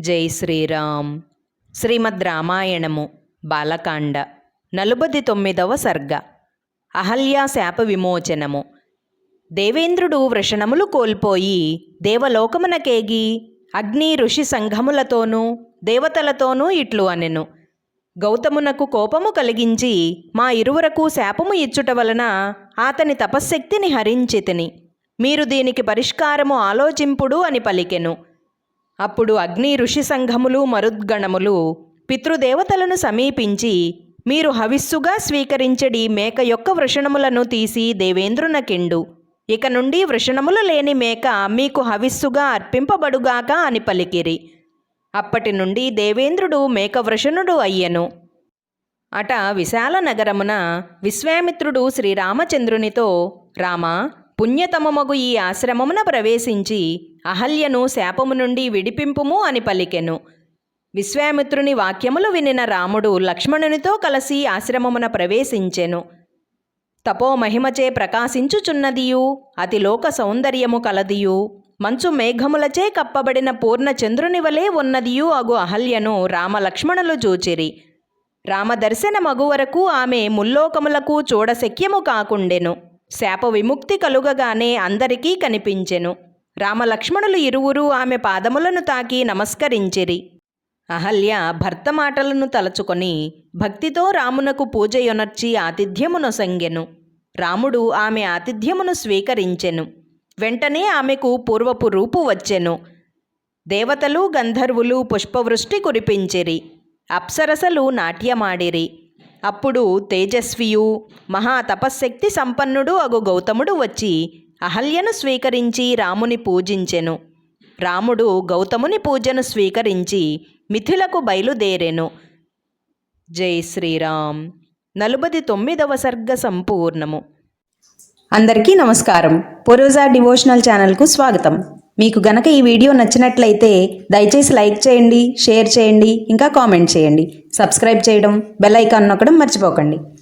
జై శ్రీరామ్. శ్రీమద్ రామాయణము బాలకాండ నలుబది తొమ్మిదవ సర్గ. అహల్యా శాప విమోచనము. దేవేంద్రుడు వృషణములు కోల్పోయి దేవలోకమునకేగి అగ్ని ఋషి సంఘములతోనూ దేవతలతోనూ ఇట్లు అనెను. గౌతమునకు కోపము కలిగించి మా ఇరువురకు శాపము ఇచ్చుట వలన అతని తపశ్శక్తిని హరించితిని. మీరు దీనికి పరిష్కారము ఆలోచింపుడు అని పలికెను. అప్పుడు అగ్ని ఋషి సంఘములు మరుద్గణములు పితృదేవతలను సమీపించి మీరు హవిస్సుగా స్వీకరించడి మేక యొక్క వృషణములను తీసి దేవేంద్రునకిండు. ఇక నుండి వృషణములు లేని మేక మీకు హవిస్సుగా అర్పింపబడుగాక అని పలికిరి. అప్పటి నుండి దేవేంద్రుడు మేక వృషణుడు అయ్యెను. అట విశాల నగరమున విశ్వామిత్రుడు శ్రీరామచంద్రునితో రామా పుణ్యతమమగు ఈ ఆశ్రమమున ప్రవేశించి అహల్యను శాపము నుండి విడిపింపుము అని పలికెను. విశ్వామిత్రుని వాక్యములు వినిన రాముడు లక్ష్మణునితో కలిసి ఆశ్రమమున ప్రవేశించెను. తపోమహిమచే ప్రకాశించుచున్నదియు అతిలోక సౌందర్యము కలదియు మంచు మేఘములచే కప్పబడిన పూర్ణ చంద్రుని వలె ఉన్నదియు అగు అహల్యను రామలక్ష్మణులు చూచిరి రామదర్శన మగువరకు ఆమె ముల్లోకములకు చూడశక్యము కాకుండెను. శాప విముక్తి కలుగగానే అందరికీ కనిపించెను. రామలక్ష్మణులు ఇరువురు ఆమె పాదములను తాకి నమస్కరించిరి. అహల్య భర్త మాటలను తలచుకొని భక్తితో రామునకు పూజయొనర్చి ఆతిథ్యమునొసంగెను రాముడు ఆమె ఆతిథ్యమును స్వీకరించెను. వెంటనే ఆమెకు పూర్వపు రూపు వచ్చెను. దేవతలు గంధర్వులు పుష్పవృష్టి కురిపించిరి. అప్సరసలు నాట్యమాడిరి. అప్పుడు తేజస్వియు మహా తపశ్శక్తి సంపన్నుడు అగు గౌతముడు వచ్చి అహల్యను స్వీకరించి రాముని పూజించెను. రాముడు గౌతముని పూజను స్వీకరించి మిథిలకు బయలుదేరెను. జై శ్రీరామ్. నలుబది తొమ్మిదవ సర్గ సంపూర్ణము. అందరికీ నమస్కారం. పొరోజా డివోషనల్ ఛానల్కు స్వాగతం. మీకు గనక ఈ వీడియో నచ్చినట్లయితే దయచేసి లైక్ చేయండి షేర్ చేయండి ఇంకా కామెంట్ చేయండి. సబ్స్క్రైబ్ చేయడం బెల్ ఐకాన్ నొక్కడం మర్చిపోకండి.